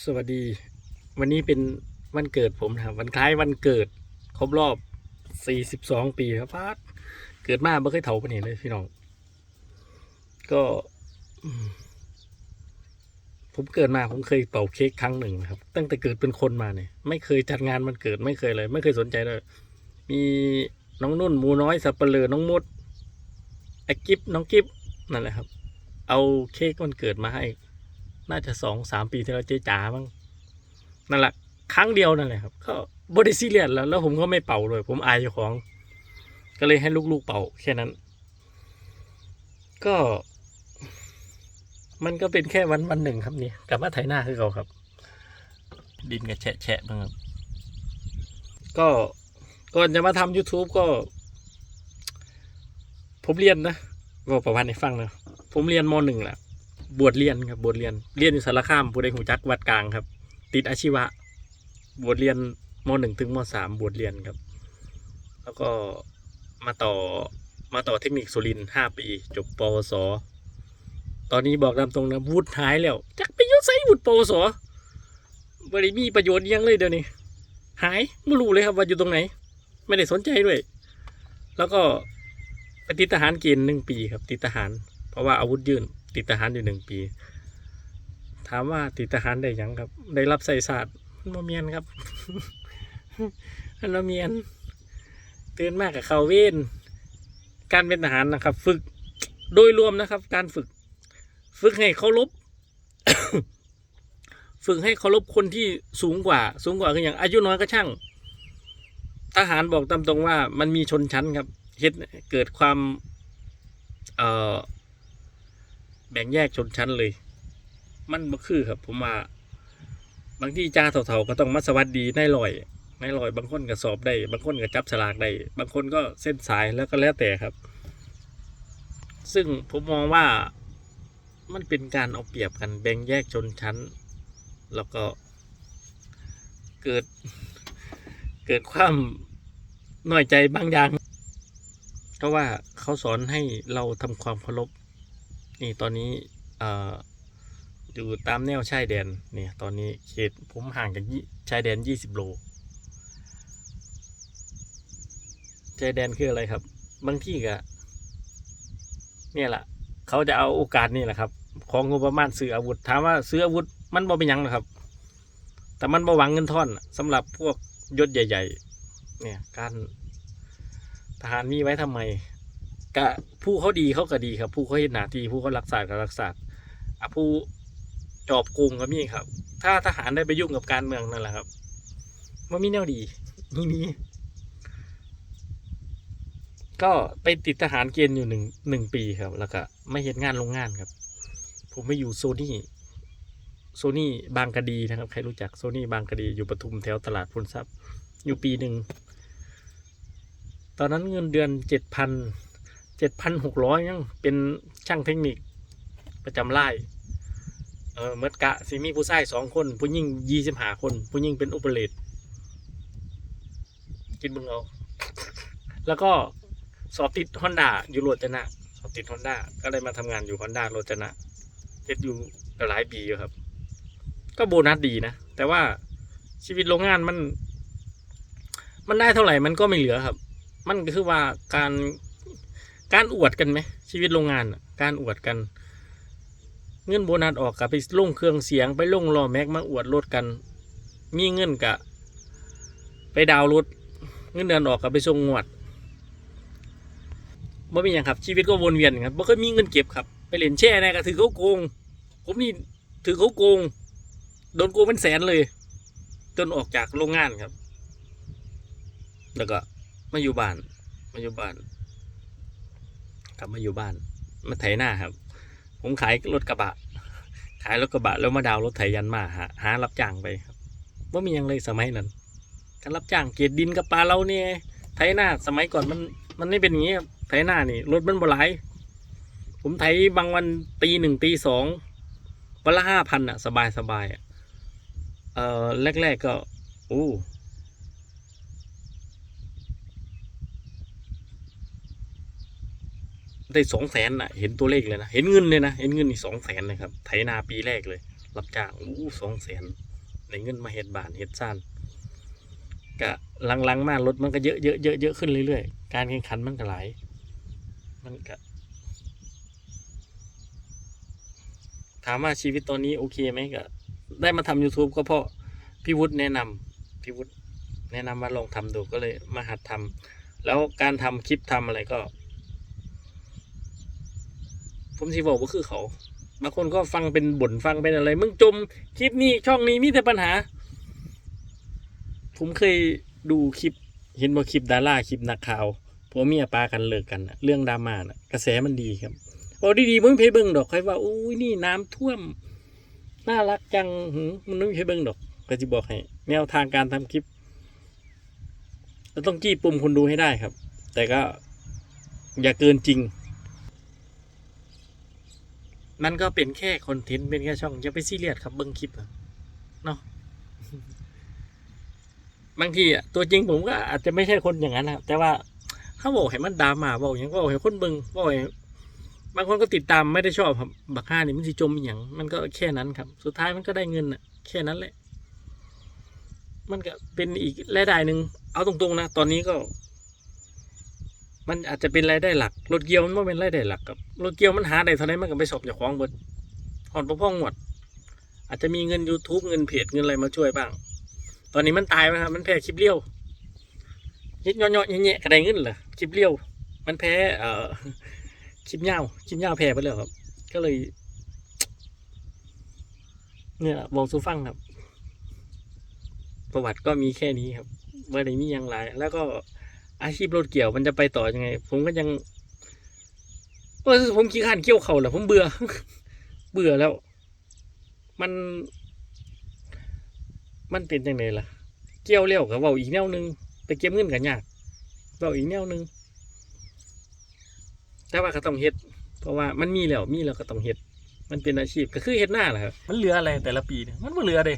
สวัสดี วันนี้เป็นวันเกิดผมนะครับวันคล้ายวันเกิด ครบรอบ 42 ปีครับพาดเกิดมาไม่เคยเถาปานนี้เลยพี่น้อง ก็ผมเกิดมาผมเคยเป่าเค้กครั้งหนึ่งนะครับ ตั้งแต่เกิดเป็นคนมาเนี่ย ไม่เคยจัดงานวันเกิดไม่เคยเลย ไม่เคยสนใจเลย มีน้องนุ่นหมูน้อยสับเปลือน้องมดไอกิฟน้องกิฟนั่นแหละครับ เอาเค้กวันเกิดมาให้ น่าจะสองสามปีที่เราเจ๊จ๋ามั้งนั่นแหละครั้งเดียวนั่นแหละครับ ก็บริซีเรียสแล้ว แล้วผมก็ไม่เป่าเลย ผมอายเจ้าของ ก็เลยให้ลูกๆเป่าแค่นั้น ก็ มันก็เป็นแค่วันวันหนึ่งครับนี่กลับมาไถหน้าคือเขาครับ ดินกับแฉะแฉะบ้างครับ ก็ก่อนจะมาทำ YouTube ก็ ผมเรียนนะบอกประวัติให้ฟังนะผมเรียนมหนึ่งแหละ บวชเรียนครับบวชเรียนเรียนอยู่สารคามผู้ใดหูจักวัดกลางครับ ติดอาชีวะ บวชเรียนมหนึ่งถึงมสามบวชเรียนครับ แล้วก็มาต่อมาต่อเทคนิคสุรินห้าปี จบปวส ตอนนี้บอกตามตรงนะวุฒิหายแล้วจักไปยศใส่วุฒิปวสบริมีประโยชน์ยังเลยเดี๋ยวนี้หายไม่รู้เลยครับว่าอยู่ตรงไหน ไม่ได้สนใจด้วย แล้วก็ไปติดทหารเกณฑ์หนึ่งปีครับ ติดทหาร เพราะว่าอาวุธยื่น ติดทหารอยู่หนึ่งปี ถามว่าติดทหารได้ยังครับ ได้รับใส่ศาสตร์มันบ่เมียนครับมันบ่เมียนตื่นมากกับเขาเวนการเป็นทหารนะครับ ฝึกโดยรวมนะครับ การฝึก ฝึกให้เคารพฝึกให้เคารพคนที่สูงกว่า สูงกว่าคืออย่างอายุน้อยก็ช่าง ทหารบอกตามตรงว่ามันมีชนชั้นครับเฮ็ดเกิดความ เอ่อ แบ่งแยกชนชั้นเลย มันบ่คือครับ ผมว่าบางที่จ้าเถ่าๆก็ต้องมาสวัสดีนายลอยนายลอย บางคนก็สอบได้ บางคนก็จับฉลากได้ บางคนก็เส้นสายแล้วก็แล้วแต่ครับ ซึ่งผมมองว่ามันเป็นการเอาเปรียบกันแบ่งแยกชนชั้น แล้วก็เกิดเกิดความน้อยใจบางอย่าง เพราะว่าเขาสอนให้เราทำความเคารพ นี่ตอนนี้ออยู่ตามแนวชายแดนเนี่ยตอนนี้เขตผมห่างกยี่ชายแดนยี่สิบโลชายแดนคืออะไรครับ บางที่ก็เนี่ยแหละเขาจะเอาโอกาสนี่แหละครับ ของงบประมาณซื้ออาวุธถามว่าซื้ออาวุธมันบ่เป็นยังหรอกครับ แต่มันบ่หวังเงินท่อนน่ะสำหรับพวกยศใหญ่ ๆ เนี่ยการทหารมีไว้ทำไม กะผู้เขาดีเขาก็ดีครับ ผู้เขาเห็นหน้าที่ผู้เขารักษาก็รักษาอะผู้จอบโกงก็มีครับ ถ้าทหารได้ไปยุ่งกับการเมืองนั่นแหละครับมันมีแนวดีนี่นี่ก็ไปติดทหารเกณฑ์อยู่หนึ่งหนึ่งปีครับ แล้วก็ไม่เห็นงานโรงงานครับ ผมไปอยู่โซนี่โซนี่บางกะดีนะครับ ใครรู้จักโซนี่บางกะดีอยู่ปทุมแถวตลาดพลทรัพย์ อยู่ปีหนึ่ง ตอนนั้นเงินเดือนเจ็ดพัน เจ็ดพันหกร้อยยังเป็นช่างเทคนิคประจำไล่เออเมื่อกะสิมีผู้ชายสองคน ผู้หญิงยี่สิบห้าคน ผู้หญิงเป็นอุปเลตคิดบึงเอา แล้วก็สอบติดฮอนด้าอยู่โรจนะ สอบติดฮอนด้าก็เลยมาทำงานอยู่ฮอนด้าโรจนะเฮ็ดอยู่หลายปีอยู่ครับ ก็โบนัสดีนะ แต่ว่าชีวิตโรงงานมัน มันได้เท่าไหร่มันก็ไม่เหลือครับ มันก็คือว่าการ การอวดกันไหมชีวิตโรงงานน่ะการอวดกัน เงินโบนัสออกกับไปลงเครื่องเสียงไปลงล้อแม็กมาอวดรถกัน มีเงินกะ ไปดาวรถเงินเดือนออกกับไปส่งงวดบ่มีอย่างครับ ชีวิตก็วนเวียนครับบ่เคยมีเงินเก็บครับ ไปเล่นแช่ในก็ถือเขาโกง ผมนี่ถือเขาโกง โดนโกงเป็นแสนเลย จนออกจากโรงงานครับ แล้วก็มาอยู่บ้านมาอยู่บ้าน ลับมาอยู่บ้าน มาไถหน้าครับ ผมขายรถกระบะ ขายรถกระบะ แล้วมาดาวรถไถยันมาหาหารับจ้างไปครับว่ามียังเลยสมัยนั้นการรับจ้างเกรดดินกับปลาเราเนี่ยไถหน้าสมัยก่อนมันมันไม่เป็นอย่างนี้ครับไถหน้านี่รถมันบ่หลาย ผมไถบางวันตีหนึ่งตีสองวันละห้าพันอะ สบายสบายอะเอ่อแรก ๆก็โอ้ ได้สองแสนอะ เห็นตัวเลขเลยนะ เห็นเงินเลยนะ เห็นเงินอีกสองแสนเลยครับ ไถนาปีแรกเลย รับจ้างอู้สองแสนในเงินมาเฮ็ดบานเฮ็ดซ่านกะหลังๆมารถมันก็เยอะเยอะเยอะเยอะขึ้นเรื่อยๆ การแข่งขันมันก็หลาย มันก็ถามว่าชีวิตตอนนี้โอเคไหมก็ ได้มาทำ YouTube ก็เพราะพี่วุฒิแนะนำพี่วุฒิแนะนำว่าลองทำดูก็เลยมาหัดทำแล้วการทำคลิปทำอะไรก็ ผมสิบอกว่าคือเขาบางคนก็ฟังเป็นบ่นฟังเป็นอะไร มึงจมคลิปนี้ช่องนี้มีแต่ปัญหา ผมเคยดูคลิป เห็นว่าคลิปดาราคลิปนักข่าวผัวเมียปากันเลิกกันนะเรื่องดราม่าน่ะกระแสมันดีครับบอกดีๆมึงเพเบิงดอกใครว่าอุ้ยนี่น้ำท่วมน่ารักจังหืมันไม่เพเบิงดอกก็จะบอกให้แนวทางการทำคลิปเราต้องจี้ปุ่มคนดูให้ได้ครับ แต่ก็อย่าเกินจริง มันก็เป็นแค่คอนเทนต์เป็นแค่ช่องอย่าไปซีเรียสครับเบิ้งคลิปเนาะบางทีอะตัวจริงผมก็อาจจะไม่ใช่คนอย่างนั้นนะครับแต่ว่าเขาบอกให้มันดราม่าบอกอย่างก็บอกให้คนเบิงบอกให้บางคนก็ติดตามไม่ได้ชอบครับบักห้านี่มันสิจมอย่างมันก็แค่นั้นครับ สุดท้ายมันก็ได้เงินอะ แค่นั้นแหละ มันก็เป็นอีกรายได้หนึ่งเอาตรงๆนะตอนนี้ก็ มันอาจจะเป็นรายได้หลัก รถเกียวมันไม่เป็นรายได้หลักครับรถเกียวมันหาได้เท่าไหร่มันก็ไปสอบจากของเบิดหอนพ่อพ่องหมดอาจจะมีเงิน YouTube เงินเพจเงินอะไรมาช่วยบ้าง ตอนนี้มันตายไปครับ มันแพ้คลิปเลี้ยวยิดย่อๆแย่ๆกระไดเงินเหรอคลิปเลี้ยว มันแพ้เอ่อคลิปยาคลิปยาแพ้ไปแล้วครับ ก็เลย เนี่ยบอกซูฟังครับ ประวัติก็มีแค่นี้ครับไม่ได้มีอย่างไรแล้วก็ อาชีพรถเกี่ยวมันจะไปต่อยังไง ผมก็ยังเออผมขี้ข้านเกี่ยวเขาแหละผมเบื่อ เบื่อแล้ว มัน มันเป็นยังไงล่ะ เกี่ยวเลี้ยวกับเว่าอีกแนวหนึงไปเก็บเงินกันยากเว่าอีกแนวหนึงแต่ว่าก็ต้องเฮ็ด เพราะว่ามันมีแล้วมีแล้วก็ต้องเฮ็ด มันเป็นอาชีพก็คือเฮ็ดหน้าแหละครับมันเหลืออะไรแต่ละปีเนี่ยมันบ่เหลือเด้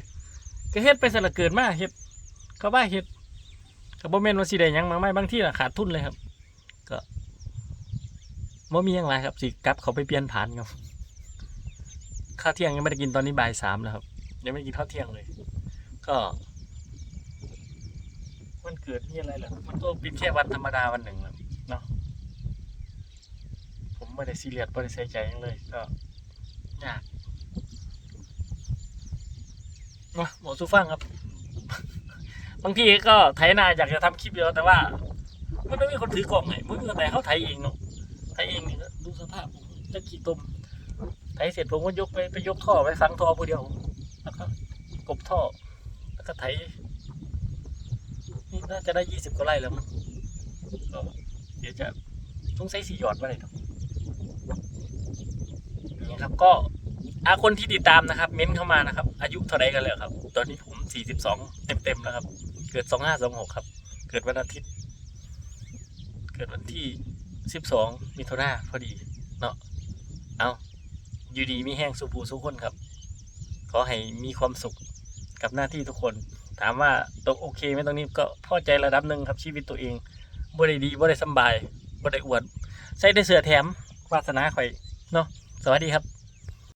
ก็เฮ็ดไปสละเกิดมาเฮ็ดก็ว่าเฮ็ด ก็บ่แม่นว่าสิได้หยังมากมายบางทีน่ะขาดทุนเลยครับ ก็บ่มีหยังไรครับสิกลับเขาไปเปลี่ยนฐานครับข้าวเที่ยงยังไม่ได้กินตอนนี้บ่ายสามแล้วครับยังไม่ได้กินข้าวเที่ยงเลย ก็มันเกิดนี่อะไรเหรอมันก็เป็นแค่วันธรรมดาวันหนึ่งครับเนาะผมไม่ได้ซีเรียสไม่ได้ใส่ใจยังเลยก็ยากมาหมอซูฟังครับ บางทีก็ไถนาอยากจะทำคลิปเดียวแต่ว่ามันไม่มีคนถือกล่องไงมึงก็แต่เขาไถเองเนาะไถเองนี่ดูสภาพผมจะขี่ตมไถเสร็จผมก็ยกไปไปยกท่อไปฟังท่อผู้เดียวแล้วก็กบท่อ แล้วก็ไถนี่น่าจะได้ยี่สิบกว่าไร่แล้วมั้งก็เดี๋ยวจะต้องใช้สี่หยอดมาเลยครับนี่ครับก็อาคนที่ติดตามนะครับ เม้นเข้ามานะครับ อายุเท่าไรกันแล้วครับ ตอนนี้ผมสี่สิบสองเต็มเต็มๆแล้วครับ กิดสองห้าสองหกครับ เกิดวันอาทิตย์ เกิดวันที่สิบสองมิถุนาพอดี เนาะเอาอยู่ดีมีแห้งสุภูสุขคนครับ ขอให้มีความสุขกับหน้าที่ทุกคน ถามว่าตกโอเคไหมตรงนี้ก็พอใจระดับหนึ่งครับชีวิตตัวเองบ่ได้ดีบ่ได้สบายบ่ได้อวด ใส่ได้เสื้อแถมวาสนาข่อยเนาะสวัสดีครับ